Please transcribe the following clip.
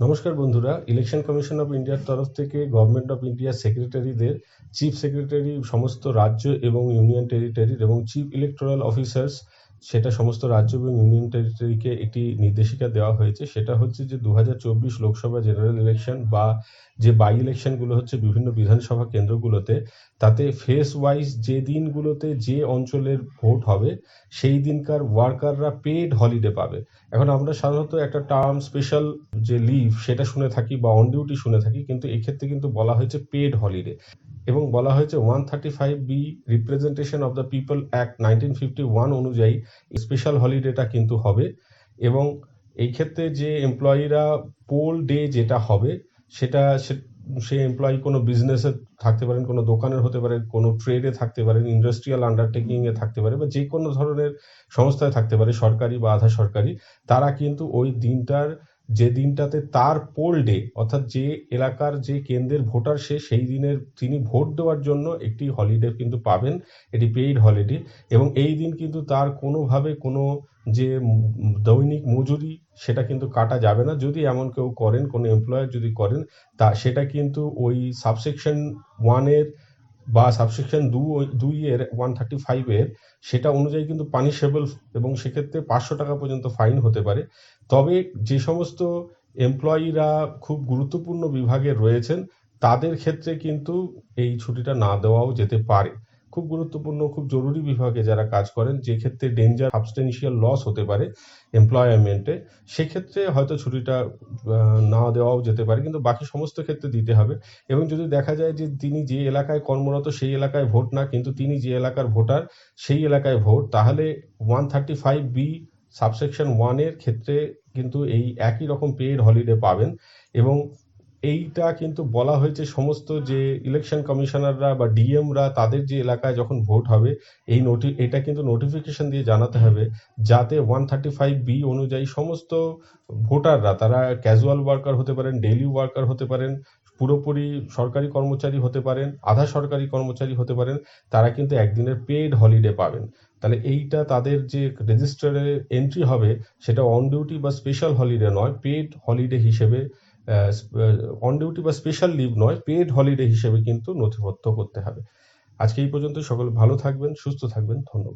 নমস্কার বন্ধুরা election commission of ইন্ডিয়ার তরফ থেকে গভর্নমেন্ট অফ ইন্ডিয়ার সেক্রেটারিদের চিফ সেক্রেটারি সমস্ত রাজ্য এবং ইউনিয়ন টেরিটরির এবং চিফ ইলেকটোরাল অফিসার্স সেটা সমস্ত রাজ্য এবং ইউনিয়ন টেরিটরিকে একটি নির্দেশিকা দেওয়া হয়েছে। সেটা হচ্ছে যে দু হাজার চব্বিশ লোকসভা জেনারেল ইলেকশন বা যে বাই ইলেকশনগুলো হচ্ছে বিভিন্ন বিধানসভা কেন্দ্রগুলোতে, তাতে ফেস ওয়াইজ যে দিনগুলোতে যে অঞ্চলের ভোট হবে, সেই দিনকার ওয়ার্কাররা পেড হলিডে পাবে। এখন আমরা সাধারণত একটা টার্ম স্পেশাল যে লিভ সেটা শুনে থাকি বা অন ডিউটি শুনে থাকি, কিন্তু এক্ষেত্রে কিন্তু বলা হয়েছে পেড হলিডে এবং বলা হয়েছে one thirty five B representation of the people act nineteen fifty one অনুযায়ী স্পেশাল হলিডেটা কিন্তু হবে। এবং এই ক্ষেত্রে যে এমপ্লয়িরা পোল ডে যেটা হবে, সেটা সে- এমপ্লয়ি কোনো বিজনেসে থাকতে পারেন, কোনো দোকানের হতে পারে, কোনো ট্রেডে থাকতে পারেন ইন্ডাস্ট্রিয়াল আন্ডারটেকিংয়ে থাকতে পারে বা যে কোনো ধরনের সংস্থায় থাকতে পারে, সরকারি বা আধা সরকারি, তারা কিন্তু ওই দিনটার যে দিনটাতে তার পোল ডে, অর্থাৎ যে এলাকার যে কেন্দ্রের ভোটার সে, সেই দিনের তিনি ভোট দেওয়ার জন্য একটি হলিডে কিন্তু পাবেন, এটি পেইড হলিডে এবং এই দিন কিন্তু তার কোনোভাবে কোনো যে দৈনিক মজুরি সেটা কিন্তু কাটা যাবে না। যদি এমন কেউ করেন, কোনো এমপ্লয়ার যদি করেন, তা সেটা কিন্তু ওই সাবসেকশন ওয়ানের বা সাবসেকশন দুই এর ওয়ান থার্টি ফাইভের সেটা অনুযায়ী কিন্তু পানিশেবল এবং সেক্ষেত্রে পাঁচশো টাকা পর্যন্ত ফাইন হতে পারে। তবে যে সমস্ত এমপ্লয়িরা খুব গুরুত্বপূর্ণ বিভাগে রয়েছেন, তাদের ক্ষেত্রে কিন্তু এই ছুটিটা না দেওয়াও যেতে পারে। খুব গুরুত্বপূর্ণ, খুব জরুরি বিভাগে যারা কাজ করেন, যে ক্ষেত্রে ডেঞ্জার সাবস্টেন্সিয়াল লস হতে পারে এমপ্লয়মেন্টে সেক্ষেত্রে হয়তো ছুটিটা না দেওয়াও যেতে পারে, কিন্তু বাকি সমস্ত ক্ষেত্রে দিতে হবে। এবং যদি দেখা যায় যে তিনি যে এলাকায় কর্মরত সেই এলাকায় ভোট না, কিন্তু তিনি যে এলাকার ভোটার সেই এলাকায় ভোট, তাহলে one thirty five B subsection ওয়ানের ক্ষেত্রে কিন্তু এই একই রকম পেইড হলিডে পাবেন। এবং এইটা কিন্তু বলা হয়েছে সমস্ত যে ইলেকশন কমিশনাররা বা ডিএমরা তাদের যে এলাকায় যখন ভোট হবে, এই নোটি এটা কিন্তু নোটিফিকেশন দিয়ে জানাতে হবে যাতে ওয়ান থার্টি ফাইভ বি অনুযায়ী সমস্ত ভোটাররা, তারা ক্যাজুয়াল ওয়ার্কার হতে পারেন ডেইলি ওয়ার্কার হতে পারেন, পুরোপুরি সরকারি কর্মচারী হতে পারেন, আধা সরকারি কর্মচারী হতে পারেন, তারা কিন্তু একদিনের পেড হলিডে পাবেন। তাহলে এইটা তাদের যে রেজিস্টারে এন্ট্রি হবে, সেটা অন ডিউটি বা স্পেশাল হলিডে নয় পেড হলিডে হিসেবে অন ডিউটি বা স্পেশাল লিভ নয় পেড হলিডে হিসেবে কিন্তু নথিবদ্ধ করতে হবে। আজকে এই পর্যন্ত সকল ভালো থাকবেন, সুস্থ থাকবেন, ধন্যবাদ।